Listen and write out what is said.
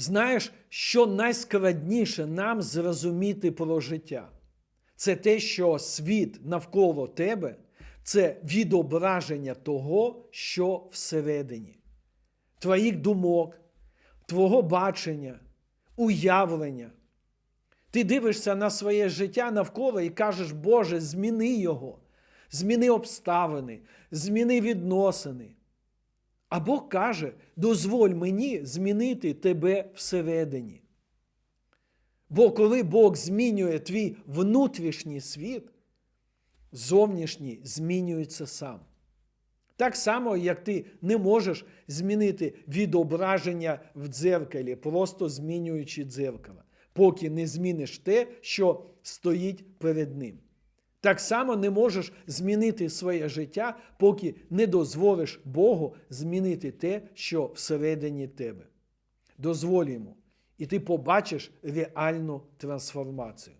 Знаєш, що найскладніше нам зрозуміти про життя? Це те, що світ навколо тебе це відображення того, що всередині, твоїх думок, твого бачення, уявлення. Ти дивишся на своє життя навколо і кажеш, Боже, зміни його, зміни обставини, зміни відносини. А Бог каже, дозволь мені змінити тебе всередині. Бо коли Бог змінює твій внутрішній світ, зовнішній змінюється сам. Так само, як ти не можеш змінити відображення в дзеркалі, просто змінюючи дзеркало, поки не зміниш те, що стоїть перед ним. Так само не можеш змінити своє життя, поки не дозволиш Богу змінити те, що всередині тебе. Дозволь йому, і ти побачиш реальну трансформацію.